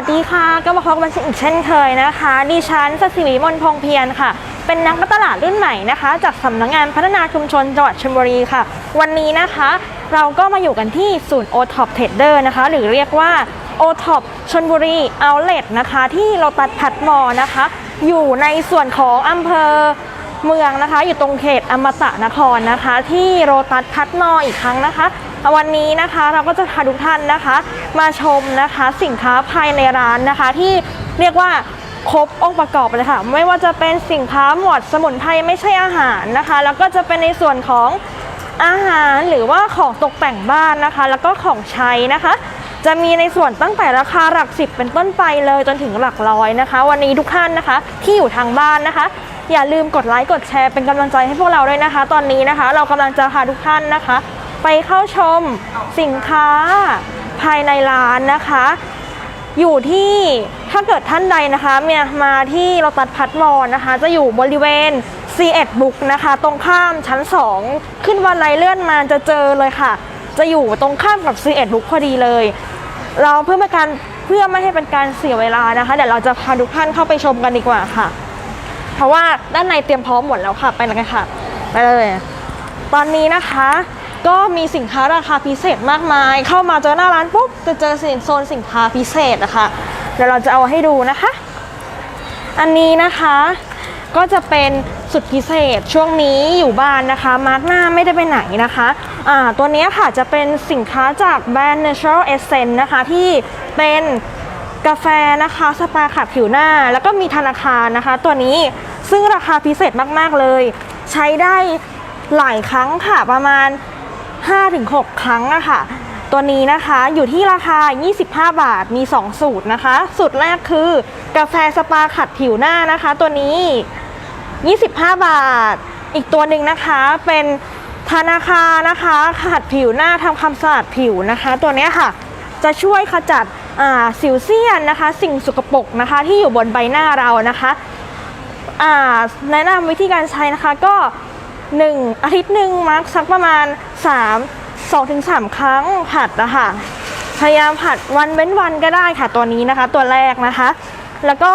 วัสดีค่ะ ก็มาพบกันอีกเช่นเคยนะคะ ดิฉันสศิวิมลพงเพียรค่ะ เป็นนักตลาดรุ่นใหม่นะคะ จากสำนักงานพัฒนาชุมชนจังหวัดชลบุรีค่ะ วันนี้นะคะ เราก็มาอยู่กันที่ศูนย์ o t o p Trader นะคะ หรือเรียกว่า o t o p ชลบุรี Outlet นะคะ ที่โลตัสพัดมอนะคะ อยู่ในส่วนของอำเภอเมืองนะคะ อยู่ตรงเขตอมตะนครนะคะ ที่โรตัสพัทมออีกครั้งนะคะ วันนี้นะคะเราก็จะพาทุกท่านนะคะ มาชมนะคะสินค้าภายในร้านนะคะ ที่เรียกว่าครบองค์ประกอบเลยค่ะไม่ว่าจะเป็นสินค้าหมวดสมุนไพรไม่ใช่อาหารนะคะ แล้วก็จะเป็นในส่วนของอาหารหรือว่าของตกแต่งบ้านนะคะ แล้วก็ของใช้นะคะ จะมีในส่วนตั้งแต่ราคาหลักสิบเป็นต้นไปเลยจนถึงหลักร้อยนะคะ วันนี้ทุกท่านนะคะ ที่อยู่ทางบ้านนะคะ อย่าลืมกดไลค์กดแชร์เป็นกำลังใจให้พวกเราด้วยนะคะ ตอนนี้นะคะ เรากำลังจะพาทุกท่านนะคะ ไปเข้าชมสินค้าภายในร้านนะคะ อยู่ที่ถ้าเกิดท่านใดนะคะเนี่ยมาที่โรตัสพัทมอลนะคะ จะอยู่บริเวณ C1 บุกนะคะ ตรงข้ามชั้น 2 ขึ้นวันไรเลื่อนมาจะเจอเลยค่ะ จะอยู่ตรงข้ามกับ C1 บุกพอดีเลย เราเพื่อไม่การเพื่อไม่ให้เป็นการเสียเวลานะคะเดี๋ยวเราจะพาทุกท่านเข้าไปชมกันดีกว่าค่ะ เพราะว่าด้านในเตรียมพร้อมหมดแล้วค่ะไปเลยค่ะไปเลย ตอนนี้นะคะ ก็มีสินค้าราคาพิเศษมากมาย เข้ามาเจอหน้าร้านปุ๊บจะเจอสินโซนสินค้าพิเศษนะคะเดี๋ยวเราจะเอาให้ดูนะคะ อันนี้นะคะก็จะเป็นสุดพิเศษช่วงนี้อยู่บ้านนะคะ มาร์กหน้าไม่ได้ไปไหนนะคะอ่าตัวนี้ค่ะจะเป็นสินค้าจากแบรนด์ Natural Essence นะคะ ที่เป็นกาแฟนะคะ สปาขัดผิวหน้า แล้วก็มีธนาคารนะคะ ตัวนี้ซึ่งราคาพิเศษมาก ๆ เลย ใช้ได้หลายครั้งค่ะประมาณ 5-6 ครั้งอะค่ะ ตัวนี้นะคะอยู่ที่ราคา 25 บาทมี 2 สูตรนะคะ สูตรแรกคือกาแฟสปาขัดผิวหน้านะคะ ตัวนี้ 25 บาท อีกตัวหนึ่งนะคะเป็นธนาคารนะคะขัดผิวหน้าทำความสะอาดผิวนะคะ ตัวนี้ค่ะจะช่วยขจัดสิวเซียนนะคะ สิ่งสกปรกนะคะที่อยู่บนใบหน้าเรานะคะแนะนำวิธีการใช้นะคะก็ 1 อาทิตย์หนึ่งมาร์กสักประมาณ 3 2ถึง3ครั้งผัดนะคะพยายามผัดวันเว้นวันก็ได้ค่ะตัวนี้นะคะ ตัวแรกนะคะ แล้วก็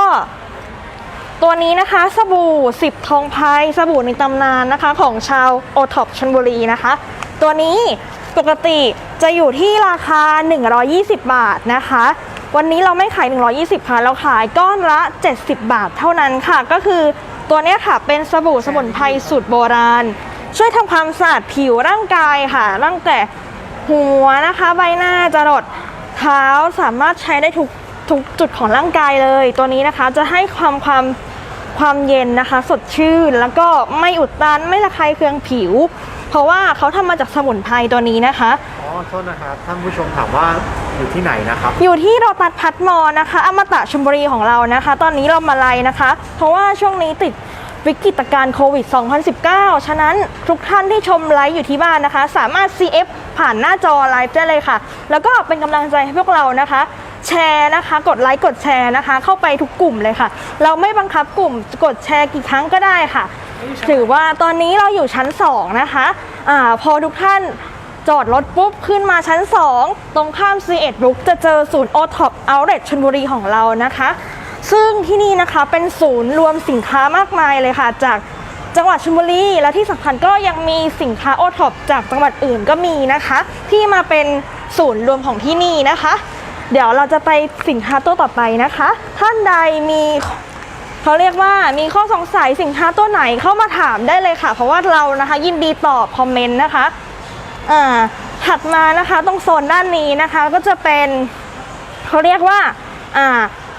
ตัวนี้นะคะสบู่10ทองพายสบู่ในตำนานนะคะ ของชาวโอท็อปชนบุรีนะคะ ตัวนี้ปกติจะอยู่ที่ราคา 120 บาทนะคะ วันนี้เราไม่ขาย 120ค่ะเราขายก้อนละ 70 บาทเท่านั้นค่ะ ก็คือ ตัวนี้ค่ะเป็นสบู่สมุนไพรสูตรโบราณ ช่วยทำความสะอาดผิวร่างกายค่ะตั้งแต่หัวนะคะใบหน้าจรดเท้าสามารถใช้ได้ทุกทุกจุดของร่างกายเลย ตัวนี้นะคะจะให้ความความความเย็นนะคะ สดชื่นแล้วก็ไม่อุดตันไม่ระคายเคืองผิว เพราะว่าเขาทำมาจากสมุนไพรตัวนี้นะคะอ๋อโทษนะครับท่านผู้ชมถามว่า อยู่ที่ไหนนะครับ อยู่ที่โรตัสพัทมอนะคะอมตะชลบุรีของเรานะคะ ตอนนี้เรามาไลฟ์นะคะ เพราะว่าช่วงนี้ติดวิกฤตการณ์โควิด 2019 ฉะนั้นทุกท่านที่ชมไลฟ์อยู่ที่บ้านนะคะ สามารถ CF ผ่านหน้าจอไลฟ์ได้เลยค่ะ แล้วก็เป็นกำลังใจให้พวกเรานะคะ แชร์นะคะ กดไลค์กดแชร์นะคะ เข้าไปทุกกลุ่มเลยค่ะ เราไม่บังคับกลุ่มกดแชร์กี่ครั้งก็ได้ค่ะ ถือว่าตอนนี้เราอยู่ชั้น 2 นะคะอาพอทุกท่าน จอดรถปุ๊บขึ้นมาชั้น 2 ตรงข้าม C1 บุ๊กจะเจอศูนย์ o t o p Outlet ชลบุรีของเรานะคะ ซึ่งที่นี่นะคะเป็นศูนย์รวมสินค้ามากมายเลยค่ะ จากจังหวัดชลบุรีและที่สำคัญก็ยังมีสินค้าโอท็อปจากจังหวัดอื่นก็มีนะคะ ที่มาเป็นศูนย์รวมของที่นี่นะคะ เดี๋ยวเราจะไปสินค้าตัวต่อไปนะคะ ท่านใดมีเขาเรียกว่ามีข้อสงสัยสินค้าตัวไหนเข้ามาถามได้เลยค่ะ เพราะว่าเรานะคะยินดีตอบคอมเมนต์นะคะ อ่าถัดมานะคะตรงโซนด้านนี้นะคะก็จะเป็นเขาเรียกว่าอ่า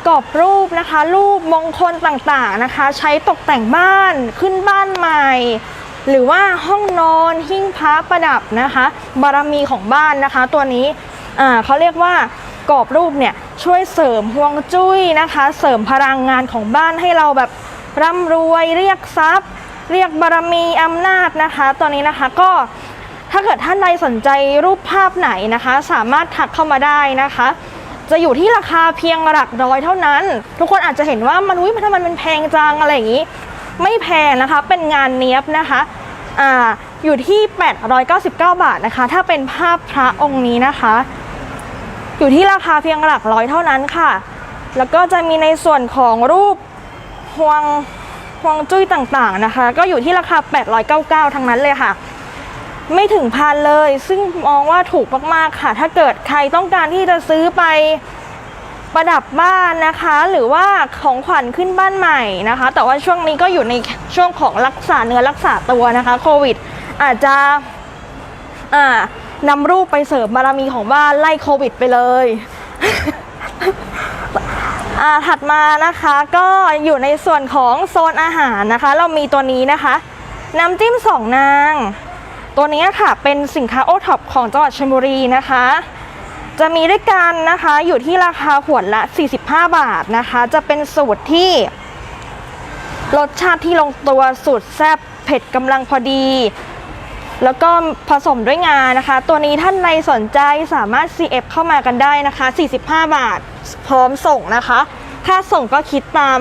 กรอบรูปนะคะ รูปมงคลต่างๆนะคะ ใช้ตกแต่งบ้านขึ้นบ้านใหม่ หรือว่าห้องนอนหิ้งพระประดับนะคะ บารมีของบ้านนะคะ ตัวนี้อ่าเขาเรียกว่ากรอบรูปเนี่ยช่วยเสริมฮวงจุ้ยนะคะ เสริมพลังงานของบ้านให้เราแบบร่ำรวยเรียกทรัพย์ เรียกบารมีอำนาจนะคะ ตัวนี้นะคะก็ ถ้าเกิดท่านใดสนใจรูปภาพไหนนะคะ สามารถทักเข้ามาได้นะคะ จะอยู่ที่ราคาเพียงหลักร้อยเท่านั้น ทุกคนอาจจะเห็นว่ามันอุ้ยมันทำไมมันแพงจังอะไรอย่างนี้ ไม่แพงนะคะ เป็นงานเนี้ยบนะคะอ่าอยู่ที่ 899 บาทนะคะ ถ้าเป็นภาพพระองค์นี้นะคะ อยู่ที่ราคาเพียงหลักร้อยเท่านั้นค่ะ แล้วก็จะมีในส่วนของรูปฮวงฮวงจุ้ยต่างๆนะคะ ก็อยู่ที่ราคา 899 ทั้งนั้นเลยค่ะ ไม่ถึงพันเลย ซึ่งมองว่าถูกมากๆค่ะ ถ้าเกิดใครต้องการที่จะซื้อไปประดับบ้านนะคะ หรือว่าของขวัญขึ้นบ้านใหม่นะคะ แต่ว่าช่วงนี้ก็อยู่ในช่วงของรักษาเนื้อรักษาตัวนะคะโควิด อาจจะอ่านำรูปไปเสริมบารมีของบ้านไล่โควิดไปเลยถัดมานะคะก็อยู่ในส่วนของโซนอาหารนะคะ เรามีตัวนี้นะคะ น้ำจิ้มสองนาง ตัวนี้ค่ะเป็นสินค้าโอท็อปของจังหวัดชลบุรีนะคะ จะมีด้วยกันนะคะอยู่ที่ราคาขวดละ 45 บาทนะคะ จะเป็นสูตรที่รสชาติที่ลงตัวสูตรแซ่บเผ็ดกำลังพอดี แล้วก็ผสมด้วยงานะคะ ตัวนี้ท่านใดสนใจสามารถ CF เข้ามากันได้นะคะ 45 บาทพร้อมส่งนะคะ ค่าส่งก็คิดตาม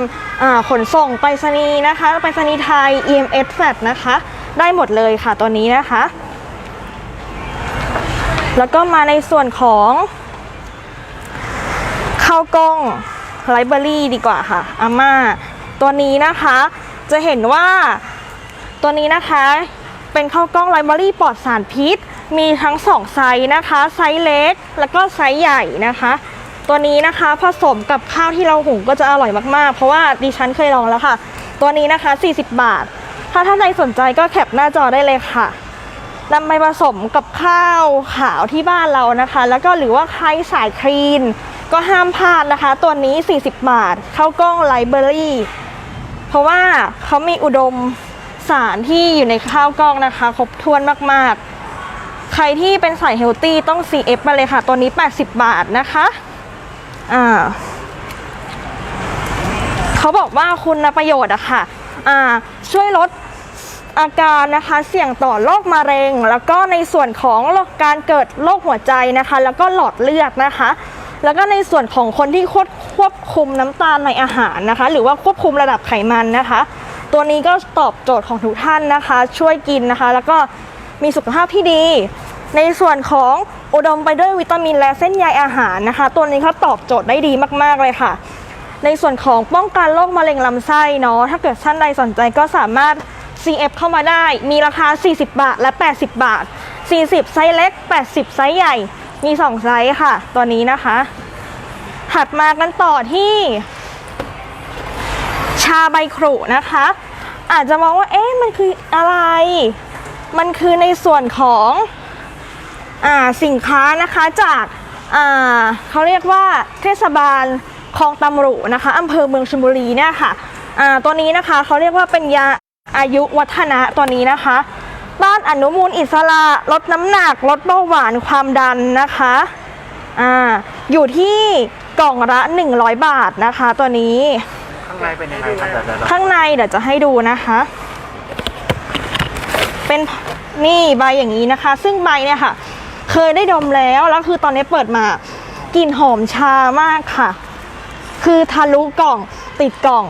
าขนส่งไปรษณีย์นะคะไปรษณีย์ไทย EMS FAT นะคะ ได้หมดเลยค่ะตัวนี้นะคะ แล้วก็มาในส่วนของข้าวกล้องไลบรารีดีกว่าค่ะอาม่าตัวนี้นะคะจะเห็นว่าตัวนี้นะคะเป็นข้าวกล้องไลบรารีปลอดสารพิษ มีทั้งสองไซส์นะคะ ไซส์เล็ก แล้วก็ไซส์ใหญ่นะคะ ตัวนี้นะคะผสมกับข้าวที่เราหุงก็จะอร่อยมากๆ เพราะว่าดิฉันเคยลองแล้วค่ะ ตัวนี้นะคะ 40 บาท ถ้าท่านใดสนใจก็แคปหน้าจอได้เลยค่ะนำไปผสมกับข้าวขาวที่บ้านเรานะคะ แล้วก็หรือว่าใครสายคลีน ก็ห้ามพลาดนะคะ ตัวนี้ 40 บาทข้าวกล้องไลเบรารีเพราะว่าเขามีอุดมสารที่อยู่ในข้าวกล้องนะคะ ครบถ้วนมากๆ ใครที่เป็นสายเฮลตี้ต้อง CF มาเลยค่ะ ตัวนี้ 80 บาทนะคะ อ่าเขาบอกว่าคุณประโยชน์อะค่ะอ่าช่วยลดอาการนะคะเสี่ยงต่อโรคมะเร็ง แล้วก็ในส่วนของการเกิดโรคหัวใจนะคะ แล้วก็หลอดเลือดนะคะ แล้วก็ในส่วนของคนที่ควบควบคุมน้ำตาลในอาหารนะคะ หรือว่าควบคุมระดับไขมันนะคะ ตัวนี้ก็ตอบโจทย์ของทุกท่านนะคะ ช่วยกินนะคะ แล้วก็มีสุขภาพที่ดี ในส่วนของอุดมไปด้วยวิตามินและเส้นใยอาหารนะคะ ตัวนี้เขาตอบโจทย์ได้ดีมากๆเลยค่ะ ในส่วนของป้องกันโรคมะเร็งลำไส้เนาะถ้าเกิดท่านใดสนใจก็สามารถ CF เข้ามาได้ มีราคา 40 บาทและ 80 บาท 40 ไซส์เล็ก 80 ไซส์ใหญ่ มี 2 ไซส์ค่ะ ตัวนี้นะคะ ถัดมากันต่อที่ ชาใบครุนะคะ อาจจะมองว่า เอ๊ะ มันคืออะไร มันคือในส่วนของ สินค้านะคะจากอ่าเขาเรียกว่าเทศบาลคลองตำรุนะคะอำเภอเมืองชลบุรีเนี่ยค่ะอ่าตัวนี้นะคะเขาเรียกว่าเป็นยาอายุวัฒนะตัวนี้นะคะต้านอนุมูลอิสระลดน้ำหนักลดเบาหวานความดันนะคะอ่าอยู่ที่กล่องละ 100 บาทนะคะตัวนี้ ข้างในเป็นยังไงครับเดี๋ยวเดี๋ยวเดี๋ยวข้างในเดี๋ยวจะให้ดูนะคะ เป็นนี่ใบอย่างนี้นะคะ ซึ่งใบเนี่ยค่ะ เคยได้ดมแล้วแล้วคือตอนนี้เปิดมากลิ่นหอมชามากค่ะ คือทะลุกล่องติดกล่อง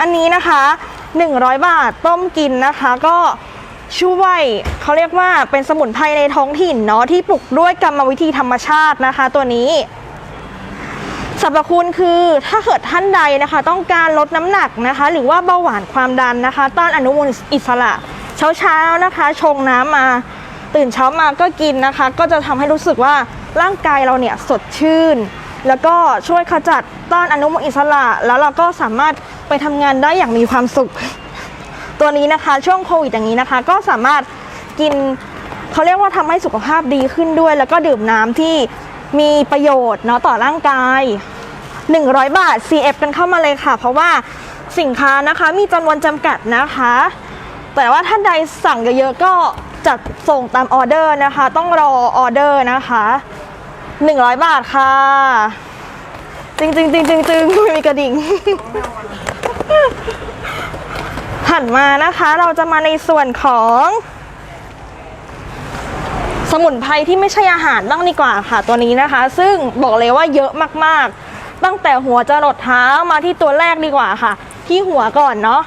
อันนี้นะคะ 100 บาทต้มกินนะคะก็ช่วยเขาเรียกว่าเป็นสมุนไพรในท้องถิ่นเนาะที่ปลูกด้วยกรรมวิธีธรรมชาตินะคะ ตัวนี้สรรพคุณคือถ้าเกิดท่านใดนะคะ ต้องการลดน้ำหนักนะคะ หรือว่าเบาหวานความดันนะคะ ต้านอนุมูลอิสระ เช้าๆนะคะ ชงน้ำมา ตื่นเช้ามาก็กินนะคะ ก็จะทำให้รู้สึกว่าร่างกายเราเนี่ยสดชื่น แล้วก็ช่วยขจัดต้านอนุมูลอิสระ แล้วเราก็สามารถไปทำงานได้อย่างมีความสุข ตัวนี้นะคะช่วงโควิดอย่างนี้นะคะ ก็สามารถกินเขาเรียกว่าทำให้สุขภาพดีขึ้นด้วย แล้วก็ดื่มน้ำที่มีประโยชน์เนาะต่อร่างกาย 100 บาท CF กันเข้ามาเลยค่ะ เพราะว่าสินค้านะคะมีจำนวนจำกัดนะคะ แต่ว่าท่านใดสั่งเยอะๆก็ จัดส่งตามออเดอร์นะคะ ต้องรอออเดอร์นะคะ 100 บาทค่ะ จริงจริงจริงจริงจริงไม่มีกระดิ่งหันมานะคะเราจะมาในส่วนของ สมุนไพรที่ไม่ใช่อาหารบ้างดีกว่าค่ะตัวนี้นะคะ ซึ่งบอกเลยว่าเยอะมากๆ ตั้งแต่หัวจะหลดเท้ามาที่ตัวแรกดีกว่าค่ะ ที่หัวก่อนเนาะ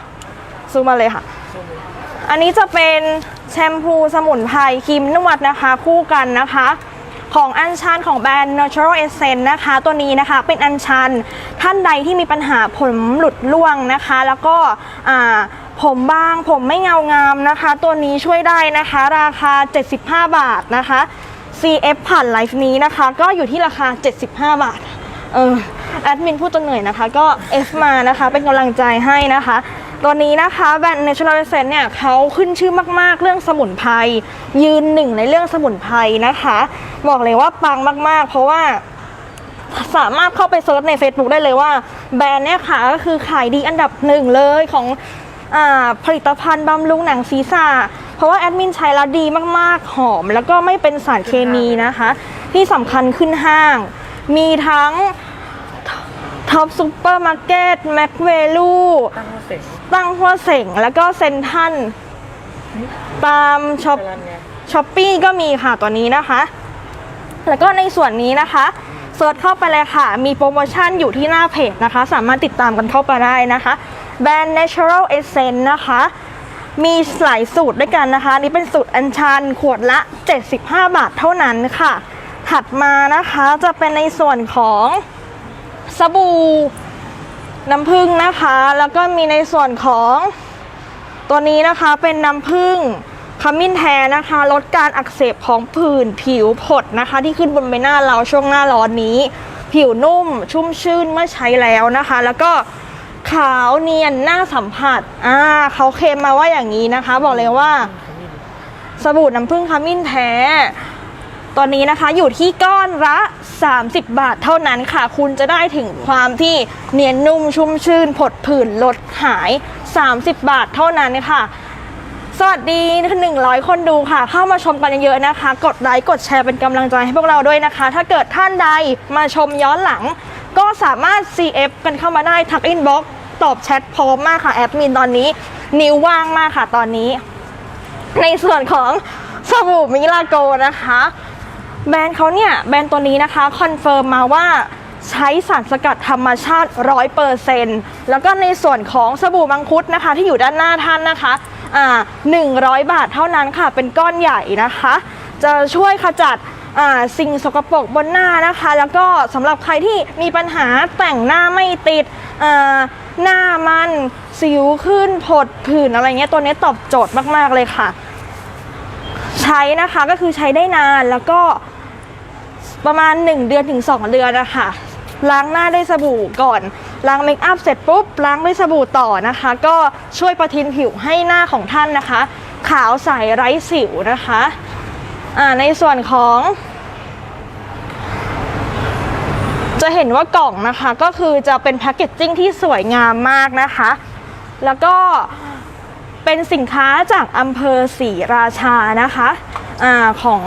ซูมมาเลยค่ะ อันนี้จะเป็น แชมพูสมุนไพรครีมนวดนะคะ คู่กันนะคะของอัญชันของแบรนด์ Natural Essence นะคะ ตัวนี้นะคะเป็นอัญชันท่านใดที่มีปัญหาผมหลุดร่วงนะคะ แล้วก็ผมบางผมไม่เงางามนะคะ ตัวนี้ช่วยได้นะคะ ราคา 75 บาทนะคะ CF ผ่านไลฟ์นี้นะคะ ก็อยู่ที่ราคา 75 บาทเออแอดมินพูดจนเหนื่อยนะคะ ก็ F มานะคะ เป็นกำลังใจให้นะคะ ตัวนี้นะคะแบรนด์ Natural Essence เนี่ยเขาขึ้นชื่อมากๆ เรื่องสมุนไพรยืนหนึ่งในเรื่องสมุนไพรนะคะ บอกเลยว่าปังมากๆ เพราะว่าสามารถเข้าไปเซิร์ชใน Facebook ได้เลยว่า แบรนด์เนี่ยค่ะก็คือขายดีอันดับหนึ่งเลยของอผลิตภัณฑ์บำรุงหนังศีรษะเพราะว่าแอดมินใช้แล้วดีมากๆ หอม แล้วก็ไม่เป็นสารเคมีนะคะ ที่สำคัญขึ้นห้าง มีทั้ง ท็อปซูเปอร์มาร์เก็ตแม็กเวลูตั้งเสร็จตั้งหัวเสงแล้วก็เซนทรันตามช็อปเวลาเนี่ยช้อปปี้ก็มีค่ะตัวนี้นะคะ แล้วก็ในส่วนนี้นะคะเซิร์ชเข้าไปเลยค่ะ มีโปรโมชั่นอยู่ที่หน้าเพจนะคะ สามารถติดตามกันเข้าไปได้นะคะ แบรนด์ Natural Essence นะคะ มีหลายสูตรด้วยกันนะคะอันนี่เป็นสูตรอัญชันขวดละ 75 บาทเท่านั้นค่ะ ถัดมานะคะจะเป็นในส่วนของ สบู่น้ำผึ้งนะคะ แล้วก็มีในส่วนของตัวนี้นะคะเป็นน้ำผึ้งขมิ้นแทนนะคะ ลดการอักเสบของผื่นผิวผดนะคะ ที่ขึ้นบนใบหน้าเราช่วงหน้าร้อนนี้ ผิวนุ่มชุ่มชื่นเมื่อใช้แล้วนะคะ แล้วก็ขาวเนียนหน้าสัมผัสอ่าเขาเคลมมาว่าอย่างนี้นะคะ บอกเลยว่า สบู่น้ำผึ้งขมิ้นแท้ ตอนนี้นะคะอยู่ที่ก้อนละ 30 บาทเท่านั้นค่ะ คุณจะได้ถึงความที่เนียนนุ่มชุ่มชื่นผดผื่นลดหาย 30 บาทเท่านั้นค่ะ สวัสดี 100 คนดูค่ะ เข้ามาชมกันเยอะๆนะคะ กดไลค์กดแชร์เป็นกำลังใจให้พวกเราด้วยนะคะ ถ้าเกิดท่านใดมาชมย้อนหลัง ก็สามารถ CF กันเข้ามาได้ทักอินบ็อกตอบแชทพร้อมมากค่ะแอดมินตอนนี้ นิ้วว่างมากค่ะตอนนี้ ในส่วนของสบู่มิลาโกนะคะ แบรนด์เขาเนี่ยแบรนด์ตัวนี้นะคะคอนเฟิร์มมาว่าใช้สารสกัดธรรมชาติ 100%แล้วก็ในส่วนของสบู่มังคุดนะคะ ที่อยู่ด้านหน้าท่านนะคะอ่า100 บาทเท่านั้นค่ะ เป็นก้อนใหญ่นะคะ จะช่วยขจัดอ่าสิ่งสกปรกบนหน้านะคะ แล้วก็สำหรับใครที่มีปัญหาแต่งหน้าไม่ติดอ่าหน้ามันสิวขึ้นผดผื่นอะไรเงี้ยตัวนี้ตอบโจทย์มาก ๆ เลยค่ะ ใช้นะคะก็คือใช้ได้นานแล้วก็ ประมาณ 1 เดือนถึง 2 เดือนนะคะล้างหน้าด้วยสบู่ก่อนล้างเมคอัพเสร็จปุ๊บล้างด้วยสบู่ต่อนะคะ ก็ช่วยประทินผิวให้หน้าของท่านนะคะ ขาวใสไร้สิวนะคะอ่าในส่วนของ จะเห็นว่ากล่องนะคะก็คือจะเป็นแพคเกจจิ้งที่สวยงามมากนะคะ แล้วก็เป็นสินค้าจากอำเภอศรีราชานะคะอาของ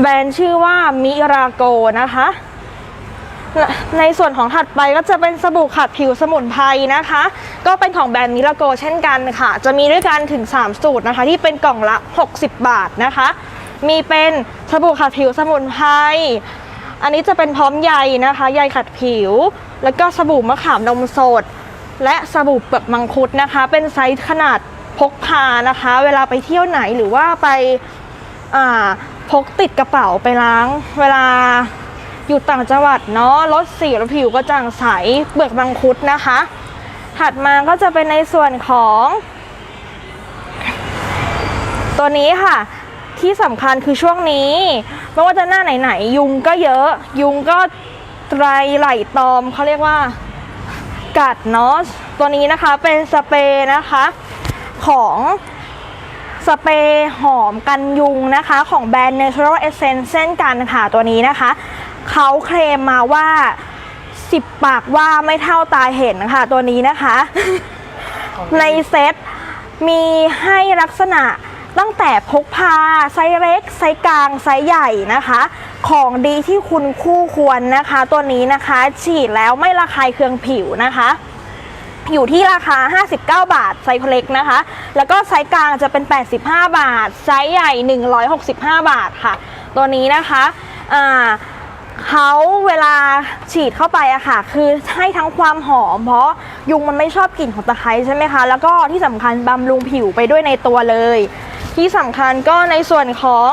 แบรนด์ชื่อว่ามิราโกนะคะ ในส่วนของถัดไปก็จะเป็นสบู่ขัดผิวสมุนไพรนะคะ ก็เป็นของแบรนด์มิราโกเช่นกันค่ะ จะมีด้วยกันถึง 3 สูตรนะคะ ที่เป็นกล่องละ 60 บาทนะคะ มีเป็นสบู่ขัดผิวสมุนไพรอันนี้จะเป็นพร้อมใยนะคะใยขัดผิว แล้วก็สบู่มะขามนมสด และสบู่เปลือกมังคุดนะคะ เป็นไซส์ขนาดพกพานะคะ เวลาไปเที่ยวไหนหรือว่าไปอ่า พกติดกระเป๋าไปล้าง เวลาอยู่ต่างจังหวัดเนาะลดสีและผิวก็จางใสเปลือกมังคุดนะคะ ถัดมาก็จะเป็นในส่วนของ ตัวนี้ค่ะที่สำคัญคือช่วงนี้ไม่ว่าจะหน้าไหนๆยุงก็เยอะ ยุงก็ไตรไหลตอมเขาเรียกว่ากัดเนาะตัวนี้นะคะเป็นสเปรย์นะคะของ สเปรย์หอมกันยุงนะคะของแบรนด์ Natural Essence เช่นกันค่ะตัวนี้นะคะ เขาเคลมมาว่า 10 ปากว่าไม่เท่าตาเห็นค่ะตัวนี้นะคะ ในเซ็ตมีให้ลักษณะตั้งแต่พกพาไซส์เล็ก ไซส์กลาง ไซส์ใหญ่นะคะ ของดีที่คุณคู่ควรนะคะ ตัวนี้นะคะ ฉีดแล้วไม่ระคายเคืองผิวนะคะ อยู่ที่ราคา 59 บาท ไซส์เล็กนะคะ แล้วก็ไซส์กลางจะเป็น 85 บาท ไซส์ใหญ่ 165 บาทค่ะ ตัวนี้นะคะอ่าเขาเวลาฉีดเข้าไปอะค่ะ คือให้ทั้งความหอม เพราะยุงมันไม่ชอบกลิ่นของตะไคร้ใช่ไหมคะ แล้วก็ที่สำคัญบำรุงผิวไปด้วยในตัวเลย ที่สำคัญก็ในส่วนของ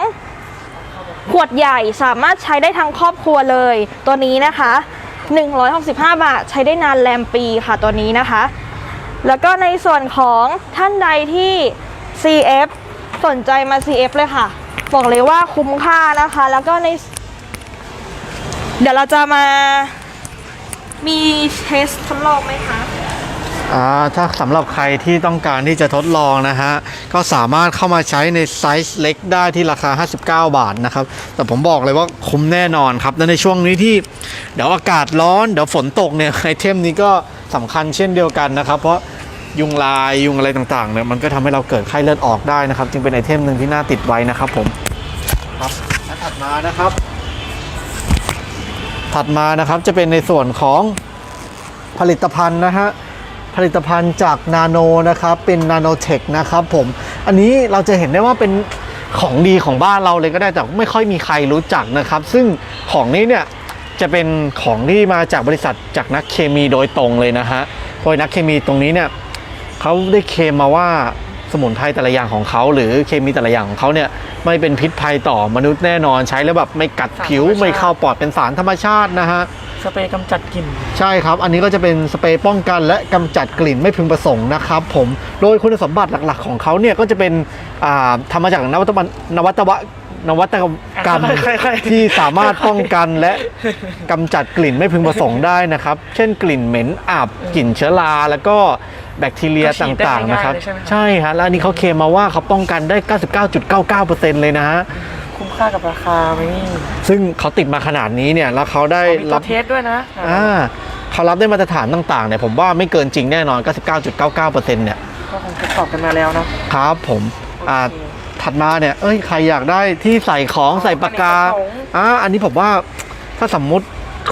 ขวดใหญ่สามารถใช้ได้ทั้งครอบครัวเลย ตัวนี้นะคะ 165 บาท ใช้ได้นานแรมปีค่ะตัวนี้นะคะ แล้วก็ในส่วนของท่านใดที่ CF สนใจมา CF เลยค่ะ บอกเลยว่าคุ้มค่านะคะ แล้วก็ใน เดี๋ยวเราจะมามีเทสทดลองไหมคะ ถ้าสำหรับใครที่ต้องการที่จะทดลองนะฮะ ก็สามารถเข้ามาใช้ในไซส์เล็กได้ที่ราคา 59 บาทนะครับ แต่ผมบอกเลยว่าคุ้มแน่นอนครับและในช่วงนี้ที่เดี๋ยวอากาศร้อน เดี๋ยวฝนตกเนี่ยไอเทมนี้ก็สำคัญเช่นเดียวกันนะครับ เพราะยุงลายยุงอะไรต่างๆเนี่ยมันก็ทำให้เราเกิดไข้เลือดออกได้นะครับ จึงเป็นไอเทมหนึ่งที่น่าติดไว้นะครับผมครับและถัดมานะครับ ถัดมานะครับจะเป็นในส่วนของผลิตภัณฑ์นะฮะ ผลิตภัณฑ์จากนาโนนะครับเป็นนาโนเทคนะครับผมอันนี้เราจะเห็นได้ว่าเป็นของดีของบ้านเราเลยก็ได้แต่ไม่ค่อยมีใครรู้จักนะครับ ซึ่งของนี้เนี่ยจะเป็นของที่มาจากบริษัทจากนักเคมีโดยตรงเลยนะฮะโดยนักเคมีตรงนี้เนี่ยเขาได้เคมมาว่า สมุนไพรแต่ละอย่างของเขาหรือเคมีแต่ละอย่างของเขาเนี่ยไม่เป็นพิษภัยต่อมนุษย์แน่นอนใช้แล้วแบบไม่กัดผิวสารธรรมชาติไม่เข้าปอดเป็นสารธรรมชาตินะฮะสเปรย์กำจัดกลิ่น ใช่ครับ อันนี้ก็จะเป็นสเปรย์ป้องกันและกำจัดกลิ่นไม่พึงประสงค์นะครับผมโดยคุณสมบัติหลักๆ ของเขาเนี่ยก็จะเป็นอ่าทำมาจากนวัตกรรมนวัตวะ นวัตกรรมค่อยๆที่สามารถป้องกันและกำจัดกลิ่นไม่พึงประสงค์ได้นะครับ เช่นกลิ่นเหม็นอับกลิ่นเชื้อราแล้วก็แบคทีเรียก็ฉีดได้ต่างๆนะครับง่ายๆเลยใช่ไหมครับ ใช่ฮะแล้วอันนี้เขาเคลมมาว่าเขาป้องกันได้ 99.99%เลยนะฮะคุ้มค่ากับราคาไหมนี่ซึ่งเขาติดมาขนาดนี้เนี่ยแล้วเขาได้มีตัรัวบเทสด้วยนะอ่าเขารับได้มาตรฐานต่างๆเนี่ยผมว่าไม่เกินจริงแน่นอน 99.99%เนี่ยก็คงทดสอบกันมาแล้วเนาะครับผมอ่า ถัดมาเนี่ยเอ้ยใครอยากได้ที่ใส่ของใส่ปากกาอันนี้กระป๋องอ่าอันนี้ผมว่าถ้าสมมุติ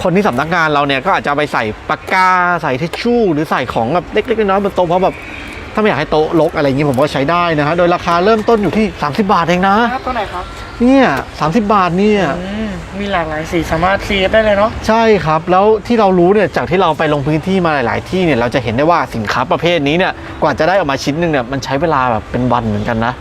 คนที่สำนักงานเราเนี่ยก็อาจจะเอาไปใส่ปากกาใส่ทิชชู่หรือใส่ของแบบเล็กๆน้อยๆบนโต๊ะเพราะแบบถ้าไม่อยากให้โต๊ะรกอะไรอย่างนี้ผมว่าใช้ได้นะฮะโดยราคาเริ่มต้นอยู่ที่ 30 บาทเองนะครับตัวไหนครับเนี่ย30บาทเนี่ยอื มีหลากหลายสีสามารถซีได้เลยเนาะ ใช่ครับ แล้วที่เรารู้เนี่ยจากที่เราไปลงพื้นที่มาหลาย ๆ ที่เนี่ยเราจะเห็นได้ว่าสินค้าประเภทนี้เนี่ยกว่าจะได้ออกมาชิ้นหนึ่งเนี่ยมันใช้เวลาแบบเป็นวันเหมือนกันนะ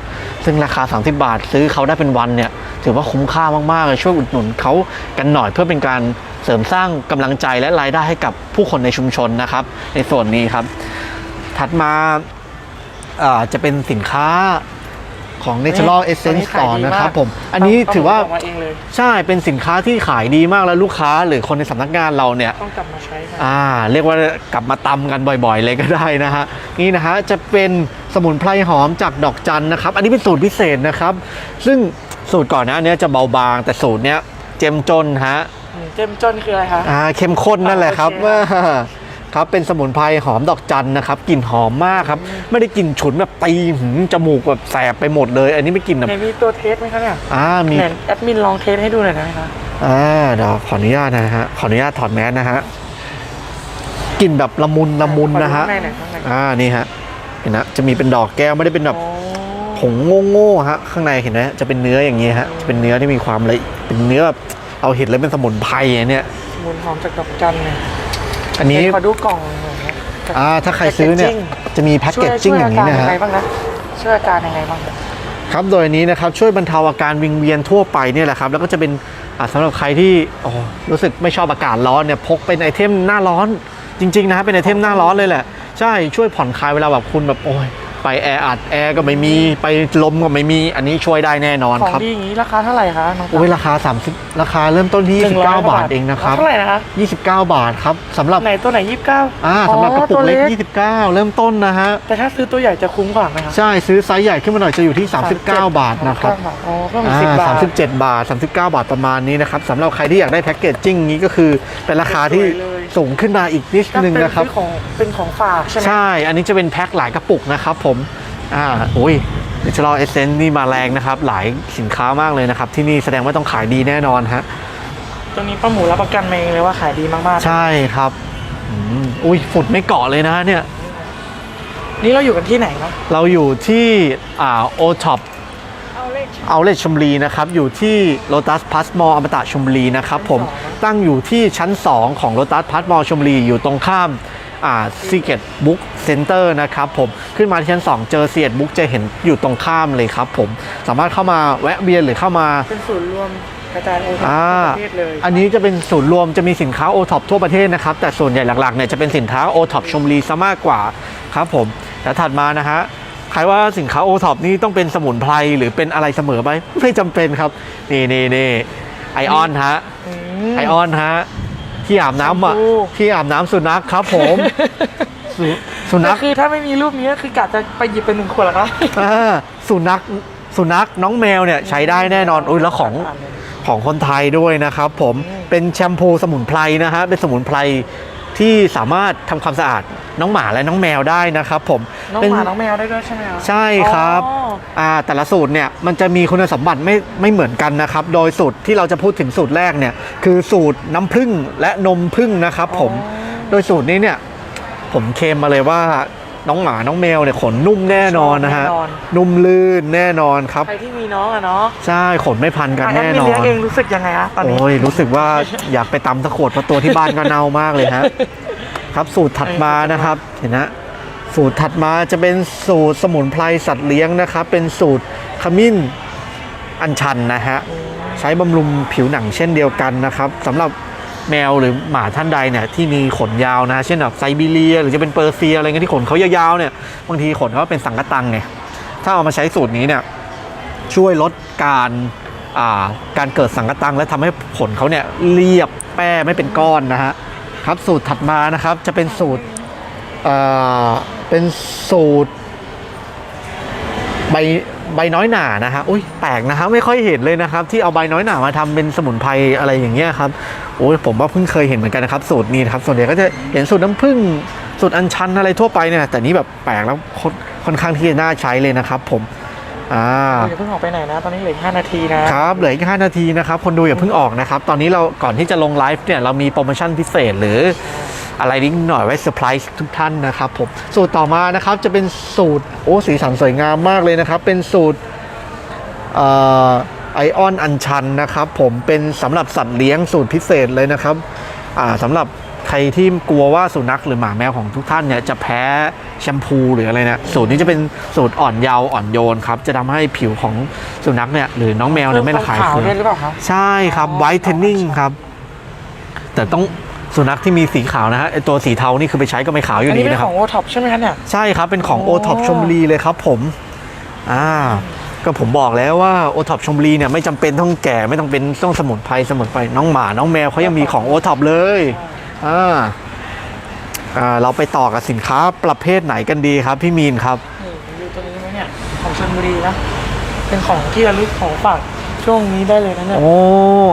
ซึ่งราคา 30 บาทซื้อเขาได้เป็นวันเนี่ยถือว่าคุ้มค่ามากๆเลยช่วยอุดหนุนเขากันหน่อยเพื่อเป็นการเสริมสร้างกำลังใจและรายได้ให้กับผู้คนในชุมชนนะครับ ในส่วนนี้ครับ ถัดมาจะเป็นสินค้า ของ Natural Essence ต่อนะครับผม อันนี้ถือว่าเมเองเลยใช่เป็นสินค้าที่ขายดีมากแล้วลูกค้าหรือคนในสำนักงานเราเนี่ยต้องกลับมาใช้กันอ่าเรียกว่ากลับมาตำกันบ่อยๆ เลยก็ได้นะฮะนี่นะฮะจะเป็นสมุนไพรหอมจากดอกจันนะครับ อันนี้เป็นสูตรพิเศษนะครับ ซึ่งสูตรก่อนหน้านี้จะเบาบาง แต่สูตรเนี้ยเจ้มจนฮะอืมเจ้มจนคืออะไรคะอ่าเข้มข้นนั่นแหละครับอ่าโอเคว่าครับเป็นสมุนไพรหอมดอกจันนะครับกลิ่นหอมมากครับ ไม่ได้กลิ่นฉุนแบบตีหืมจมูกแบบแสบไปหมดเลย อันนี้ไม่กลิ่นแบบไหนมีตัวเทสไหมคะเนี่ยอ่ามีไหนแอดมินลองเทสให้ดูหน่อยได้ไหมคะอ่าเดี๋ยวขออนุญาตนะฮะขออนุญาตถอดแมสนะฮะกลิ่นแบบละมุนละมุนนะฮะขอดูข้างในหน่อยข้างในอ่านี่ฮะเห็นนะจะมีเป็นดอกแก้วไม่ได้เป็นแบบอ๋อผงโง่ๆฮะข้างในเห็นไหมจะเป็นเนื้ออย่างนี้ฮะจะเป็นเนื้อที่มีความละเอียดเป็นเนื้อแบบเอาเห็ดแล้วเป็นสมุนไพรอันเนี่ยสมุนหอมจากดอกจันเนี่ย อันนี้ขอดูกล่องหน่อยนะอ่าถ้าใครซื้อเนี่ยจะมีแพ็กเกจจิ้งอย่างนี้นะช่วฮะอาการยังไงบ้างนะช่วยอาการยังไงบ้างนะ ครับโดยอันนี้นะครับช่วยบรรเทาอาการวิงเวียนทั่วไปเนี่ยแหละครับแล้วก็จะเป็นอ่าสำหรับใครที่อ๋อรู้สึกไม่ชอบอากาศร้อนเนี่ยพกเป็นไอเทมหน้าร้อนจริงๆนะฮะเป็นไอเทมหน้าร้อนเลยแหละใช่ช่วยผ่อนคลายเวลาแบบคุณแบบโอ้ย ไปแอร์อัดแอร์ก็ไม่มีไปลมก็ไม่มีอันนี้ช่วยได้แน่นอนของครับดีอย่างนี้ราคาเท่าไหร่คะน้องโอ้ยราคา 30 ราคาเริ่มต้นที่หนึ่งร้อย29 บาทเองนะครับเท่าไหร่นะคะ29 บาทครับสำหรับไหนตัวไหนยี่สิบเก้าอ่าสำหรับกระปุกเล็ก 29 เริ่มต้นนะฮะแต่ถ้าซื้อตัวใหญ่จะคุ้มกว่าไหมคะใช่ซื้อไซส์ใหญ่ขึ้นมาหน่อยจะอยู่ที่ 39 บาทนะครับ39บาทอ๋อก็มีอ่าสิบบาท37 บาท 39 บาทประมาณนี้นะครับสำหรับใครที่อยากได้แพ็กเกจจิ้งนี้ก็คือเป็นราคาที่สวยเลย สูงขึ้นมาอีกนิดก็นึงเป็นนะครับซื้อของเป็นของฝากใช่ไหมใช่ อันนี้จะเป็นแพ็คหลายกระปุกนะครับผมอ่าโอ้ย Natural Essence นี่มาแรงนะครับ หลายสินค้ามากเลยนะครับ ที่นี่แสดงว่าต้องขายดีแน่นอนฮะตัวนี้ป้าหมูรับประกันมาเองเลยว่าขายดีมากใช่ครับอืมอุ้ยฝุ่นไม่เกาะเลยนะเนี่ยๆนี่เราอยู่กันที่ไหนเนาะเราอยู่ที่อ่าโอท็อป เอาเล t ชมบุรีนะครับอยู่ที่ Lotus Plus Mall อมตะชมบุรีนะครับผมตั้งอยู่ที่ชั้น 2 ของ Lotus Plus Mall ชมบุรีอยู่ตรงข้ามอ่า Secret Book Center นะครับผมขึ้นมาที่ชั้น 2 เจอ Secret Book จะเห็นอยู่ตรงข้ามเลยครับผมสามารถเข้ามาแวะเวียนหรือเข้ามาเป็นศูนย์รวมกระจายโอท็อปอ่าประเทศเลยอันนี้จะเป็นศูนย์รวมจะมีสินค้าโอท็อปทั่วประเทศนะครับ แต่ส่วนใหญ่หลักๆเนี่ยจะเป็นสินค้าโอท็อปชมรีซะมากกว่าครับผมแล้วถัดมานะฮะ ใครว่าสินค้าโอท็อปนี่ต้องเป็นสมุนไพรหรือเป็นอะไรเสมอไปไม่จำเป็นครับ นี่นี่นี่ไอออนฮะอืมไอออนฮะที่อาบน้ำอะแชมพูที่อาบน้ำสุนัขครับผมสุสุนัก็ขคือถ้าไม่มีรูปนี้ก็คือกะจะไปหยิบเป็นหนึ่งขวดเหรอครับอ่าสุนัขสุนัขน้องแมวเนี่ยใช้ได้แน่นอนอุ้ยแล้วของของคนไทยด้วยนะครับผมอืมเป็นแชมพูสมุนไพรนะฮะเป็นสมุนไพร ที่สามารถทำความสะอาดน้องหมาและน้องแมวได้นะครับผมน้องเป็นหมาน้องแมวได้ด้วยใช่ไหมครับใช่ครับอ๋ออ่าแต่ละสูตรเนี่ยมันจะมีคุณสมบัติไม่ไม่เหมือนกันนะครับ โดยสูตรที่เราจะพูดถึงสูตรแรกเนี่ยคือสูตรน้ำผึ้งและนมผึ้งนะครับผมโดยสูตรนี้เนี่ยผมเคลมมาเลยว่า น้องหมาน้องแมวเนี่ยขนนุ่มแน่นอนนะฮะ แน่นอน นุ่มลื่นแน่นอนครับ ใครที่มีน้องอะเนาะใช่ขนไม่พันกันอะแน่มีนอเลี้ยงนเองรู้สึกยังไงอะตอนนี้ โอ้ยรู้สึกว่า อยากไปตำตะขวดเพราะตัวที่บ้านก็เน่ามากเลยฮะ ครับสูตรถัดมานะครับ เห็นนะสูตรถัดมาจะเป็นสูตรสมุนไพรสัตว์เลี้ยงนะครับ เป็นสูตรขมิ้นอัญชันนะฮะ ใช้บำรุงผิวหนังเช่นเดียวกันนะครับสำหรับ แมวหรือหมาท่านใดเนี่ยที่มีขนยาวนะ เช่นแบบไซบีเรีย หรือจะเป็นเปอร์เซียอะไรเงี้ยที่ขนเขายาวๆเนี่ยบางทีขนเขาเป็นสังกะตังไงถ้าเอามาใช้สูตรนี้เนี่ยช่วยลดการการเกิดสังกะตังและทำให้ขนเขาเนี่ยเรียบแป้ไม่เป็นก้อนนะฮะครับสูตรถัดมานะครับจะเป็นสูตรเป็นสูตรใบ ใบน้อยหนานะฮะอุ้ยแปลกนะฮะไม่ค่อยเห็นเลยนะครับ ที่เอาใบน้อยหนามาทำเป็นสมุนไพรอะไรอย่างเงี้ยครับโอ้ยผมว่าเพิ่งเคยเห็นเหมือนกันนะครับสูตรนี้นะครับส่วนใหญ่ก็จะเห็นสูตรน้ำผึ้งสูตรอัญชันอะไรทั่วไปเนี่ยแต่นี้แบบแปลกแล้วค่อนค่อนข้างที่จะน่าใช้เลยนะครับผมอ่าอย่าเพิ่งออกไปไหนนะ ตอนนี้เหลืออกห้านาทีนะครับเหลืออีก5นาทีนะครับคนดูอย่าเพิ่งออกนะครับ ตอนนี้เราก่อนที่จะลงไลฟ์เนี่ยเรามีโปรโมชั่นพิเศษหรือ อะไรนิดหน่อยไว้เซอร์ไพรส์ทุกท่านนะครับผมสูตรต่อมานะครับจะเป็นสูตรโอ้สีสันสวยงามมากเลยนะครับ เป็นสูตรไอออนอัญชันนะครับผมเป็นสำหรับสัตว์เลี้ยงสูตรพิเศษเลยนะครับอ่าสำหรับใครที่กลัวว่าสุนัขหรือหมาแมวของทุกท่านเนี่ยจะแพ้แชมพูหรืออะไรเนี่ยสูตรนี้จะเป็นสูตรอ่อนเยาว์อ่อนโยนครับจะทำให้ผิวของสุนัขเนี่ยหรือน้องแมวเนี่ยไม่ระคายขาวเคืองด้วยหรือเปล่าครับใช่ครับอ๋อไวท์เทนนิ่งครับแต่ต้อง สุนัขที่มีสีขาวนะฮะไอตัวสีเทานี่คือไปใช้ก็ไม่ขาวอยู่อันดีนี้เป็นนะคขรับ องโอท็อปใช่ไหมคะเนี่ย ใช่ครับ เป็นของโอ้โอท็อปชมบุรีเลยครับผมอ่าก็ผมบอกแล้วว่าโอท็อปชมบุรีเนี่ยไม่จำเป็นต้องแก่ไม่ต้องเป็นต้องสมุนไพรสมุนไพรน้องหมาน้องแมวเขายังมีของโอท็อปเลยอ่าอ่าเราไปต่อกับสินค้าประเภทไหนกันดีครับ พี่มีนครับ นี่ดูตัวนี้ไหมเนี่ย ของชลบุรีนะ เป็นของที่ระลึกของฝาก ช่วงนี้ได้เลยนะเนี่ย โอ้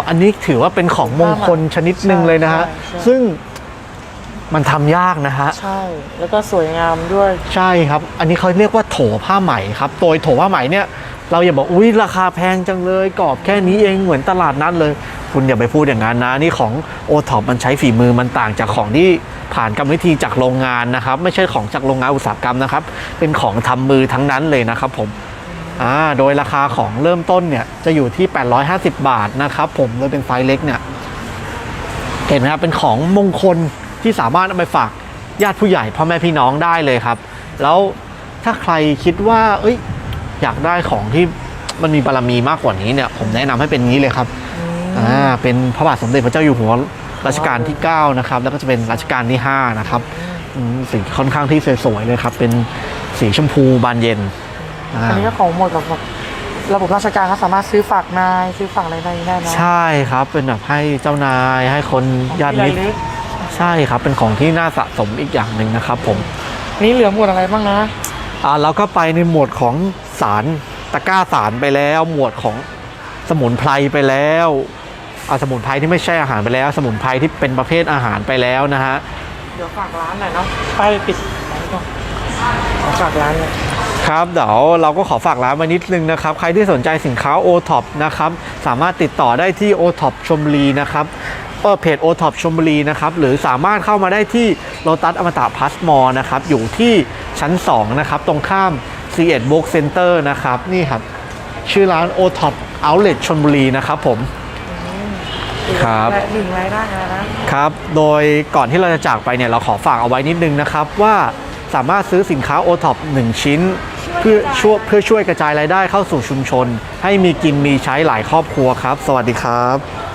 อันนี้ถือว่าเป็นของมงคลชนิดหนึ่งเลยนะฮะ ใช่ใช่ ซึ่งมันทำยากนะฮะ ใช่ แล้วก็สวยงามด้วยใช่ครับ อันนี้เขาเรียกว่าโถผ้าไหมครับ โดยโถผ้าไหมเนี่ย เราอย่าบอกอุ้ยราคาแพงจังเลย กรอบแค่นี้เองเหมือนตลาดนัดเลย คุณอย่าไปพูดอย่างนั้นนะ นี่ของโอท็อปมันใช้ฝีมือมันต่างจากของที่ผ่านกรรมวิธีจากโรงงานนะครับ ไม่ใช่ของจากโรงงานอุตสาหกรรมนะครับ เป็นของทำมือทั้งนั้นเลยนะครับผม อ่าโดยราคาของเริ่มต้นเนี่ยจะอยู่ที่ 850 บาทนะครับผมโดยเป็นไฟล์เล็กเนี่ยเห็นไหมครับเป็นของมงคลที่สามารถเอาไปฝากญาติผู้ใหญ่พ่อแม่พี่น้องได้เลยครับ แล้วถ้าใครคิดว่า เอ้ย อยากได้ของที่มันมีบารมีมากกว่านี้เนี่ย ผมแนะนำให้เป็นนี้เลยครับอ่าเป็นพระบาทสมเด็จพระเจ้าอยู่หัวรัชกาลที่ 9 นะครับ แล้วก็จะเป็นรัชกาลที่ 5 นะครับอืมสีค่อนข้างที่สวยๆเลยครับ เป็นสีชมพูบานเย็น อ่า อันนี้ก็ของหมดกับแบบระบบราชการเขาสามารถซื้อฝากนายซื้อฝากอะไรได้ได้นะใช่ครับเป็นแบบให้เจ้านายให้คนญาติมิตรของที่ระลึกใช่ครับ เป็นของที่น่าสะสมอีกอย่างหนึ่งนะครับผมนี่เหลือหมวดอะไรบ้างนะอ่าเราก็ไปในหมวดของสารตะกร้าสารไปแล้ว หมวดของสมุนไพรไปแล้วอ่าสมุนไพรที่ไม่ใช่อาหารไปแล้ว สมุนไพรที่เป็นประเภทอาหารไปแล้วนะฮะ เดี๋ยวฝากร้านหน่อยเนาะไปปิดร้านก่อนขอฝากร้านเลย ครับเดี๋ยวเราก็ขอฝากร้านไว้นิดนึงนะครับ ใครที่สนใจสินค้า o t o p นะครับ สามารถติดต่อได้ที่ o t o p ชมบุรีนะครับเปิดเพจ o t o p ชมบุรีนะครับ หรือสามารถเข้ามาได้ที่โ o ตัสอมตะพัสมอนะครับ อยู่ที่ชั้น 2 นะครับ ตรงข้าม c 1 Book Center นะครับ นี่ครับ ชื่อร้าน o t o p Outlet ชนบุรีนะครับผม ครับและหนึ่งรายได้อะไรนะครับ โดยก่อนที่เราจะจากไปเนี่ย เราขอฝากเอาไว้นิดนึงนะครับ ว่าสามารถซื้อสินค้า o t o p 1 ชิ้น เพื่อช่วยเพื่อช่วยกระจายรายได้เข้าสู่ชุมชน ให้มีกินมีใช้หลายครอบครัวครับ สวัสดีครับ